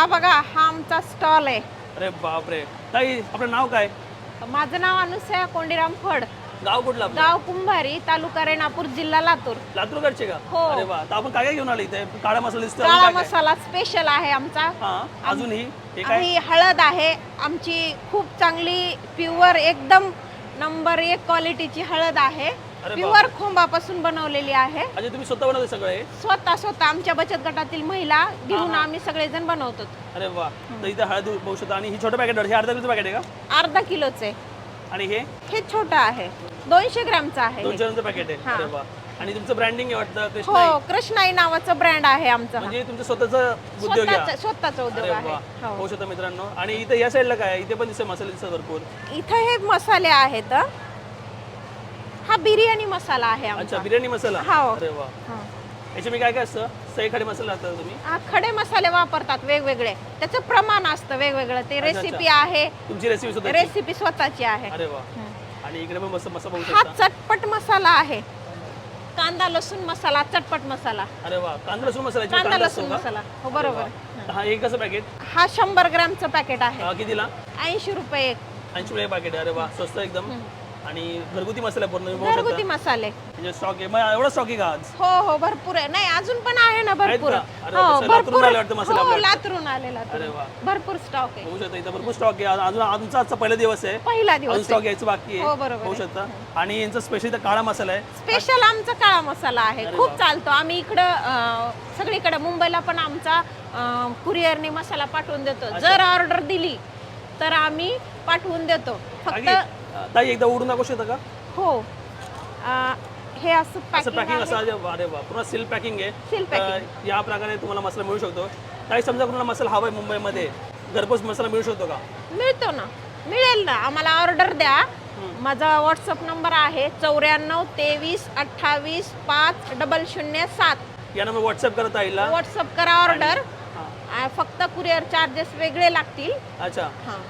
हा बघा हा आमचा स्टॉल आहे. अरे बापरे. ताई आपलं नाव काय? माझं नाव अनुसया कोंडीराम फड. गाव कुठलं आपलं? गाव कुंभारी तालुका रेणापूर जिल्हा लातूर. लातूरकडचे का? हो. अरे वा. तर आपण काय काय घेऊन आले इथे? काळा मसाला दिसतो काळा काय काय? मसाला स्पेशल आहे आमचा. हा अजून ही हे काय? ही हळद आहे. आमची खूप चांगली प्युअर एकदम नंबर एक क्वालिटीची हळद आहे. प्युअर खोंबापासून बनवलेली आहे. म्हणजे तुम्ही स्वतः बनवते सगळं? स्वतः स्वतः आमच्या बचत गटातील महिला घेऊन आम्ही सगळेजण बनवतो. अरे वा. तर इथे हळद बघू शकता आणि ही छोटं पॅकेट हे अर्धा किलोचं पॅकेट आहे का? अर्धा किलोचे आणि हे? हे छोटं आहे. दोनशे ग्रामचं आहे. दोनशे रुपये पॅकेट आहे. हा. अरे वा. आणि तुमचं ब्रँडिंग आहे वाटतं कृष्णा हो कृष्णाई नावाचं ब्रँड आहे आमचं. म्हणजे तुमचं स्वतःचं उद्योग आहे. स्वतःच उद्योग अरे आहे. हो. होऊ शकतं मित्रांनो. आणि इथे या साईडला काय आहे? इथे पण दिसते मसाले दिसतात भरपूर. इथं हे मसाले आहेत. बिर्याणी मसाला आहे अच्छा आमचा बिर्याणी मसाला? हो. अरे वा. हा. याच्या मी काय काय असतं? सई खडे मसाला लागतात तुम्ही? हा, खडे मसाले वापरतात वेगवेगळे. त्याचं प्रमाण असतं वेगवेगळं. ते अच्छा, रेसिपी आहे. तुमची रेसिपी सुद्धा रेसिपी स्वतःची आहे. अरे वा. आणि इकडे पण मस्त मस्त बघू हा शकता. चटपट मसाला आहे. कांदा लसूण मसाला चटपट मसाला. अरे वा. कांदा लसूण मसाला कांदा लसूण असतो का? मसाला. हो बरोबर. हा एक कसं पॅकेट हा शंभर ग्रामचं पॅकेट आहे. कितीला? ऐंशी रुपये एक. ऐंशी रुपये पॅकेट अरे वा. स्वस्त एकदम. आणि घरगुती मसाला पूर्ण घरगुती मसाले. म्हणजे स्टॉक आहे. मग एवढा स्टॉक आहे का आज? हो हो भरपूर आहे. नाही अजून पण आहे ना भरपूर. का? अरे हो लातूरून भरपूर आले वाटतं मसाले हो आपल्याकडे. लातूरून आलेला अरे वा. भरपूर स्टॉक आहे. बघू शकता इथं भरपूर स्टॉक आहे. अजून आमचा आजचा पहिला दिवस आहे. पहिला अजून दिवस स्टॉक यायचं बाकी हो, आहे बरोबर होऊ शकता. आणि यांचा स्पेशल काळा मसाला आहे. स्पेशल आमचा काळा मसाला आहे. खूप चालतो. आम्ही इकडं अं, सगळीकडे मुंबईला पण आमचा कुरिअरने मसाला पाठवून देतो. जर ऑर्डर दिली तर आम्ही पाठवून देतो. फक्त ताई एकदा उडून दाखवू शकता का? हो. अं, हे असं असं पॅकिंग पॅकिंग असं आहे, अरे वा पूर्ण सील पॅकिंग आहे. Seal तर या प्रकारे तुम्हाला मसाला मिळू शकतो. काही समजा कुणाला मसाला हवा आहे मुंबईमध्ये घरपोच मसाला मिळू शकतो का? मिळतो ना. मिळेल ना. आम्हाला ऑर्डर द्या. माझा व्हॉट्सअप नंबर आहे चौऱ्याण्णव तेवीस अठ्ठावीस पाच डबल शून्य सात. या नंबर व्हॉट्सअप करत आईला व्हॉट्सअप करा ऑर्डर हां. फक्त कुरिअर चार्जेस वेगळे लागतील. अच्छा. हां.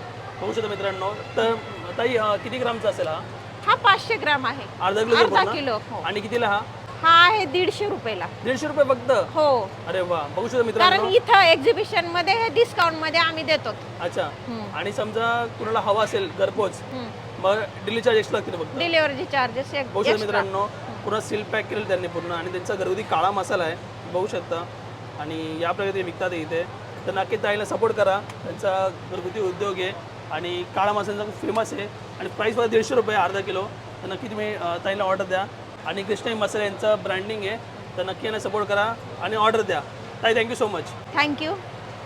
होऊ शकतो मित्रांनो. तर ताई अं, किती ग्रामचा असेल हा? हा पाचशे ग्राम आहे. अर्धा किलो अर्धा पूर्ण? किलो हो. आणि कितीला हा? हा आहे दीडशे रुपयाला. दीडशे रुपये फक्त? हो. अरे वा. बघू शकतो मित्रांनो. कारण इथं एक्झिबिशनमध्ये हे डिस्काउंटमध्ये आम्ही देतो. अच्छा. हम्म. आणि समजा कुणाला हवा असेल घरपोच मग डिलिव्हरी चार्ज एक्स्ट्रा लागतील फक्त. डिलिव्हरी चार्जेस बघू शकता मित्रांनो पूर्ण सील पॅक केलेलं त्यांनी पूर्ण आणि त्यांचा घरगुती काळा मसाला आहे. बघू शकता. आणि या प्रकारे ते विकतात इथे. तर नक्की ताईला सपोर्ट करा. त्यांचा घरगुती उद्योग आहे. आणि काळा माशांचा खूप फेमस आहे. आणि प्राईस मला दीडशे रुपये अर्धा किलो. तर नक्की तुम्ही ताईला ऑर्डर द्या. आणि कृष्णाई मसाला यांचं ब्रँडिंग आहे. तर नक्की यांना सपोर्ट करा आणि ऑर्डर द्या. ताई थँक्यू सो मच थँक्यू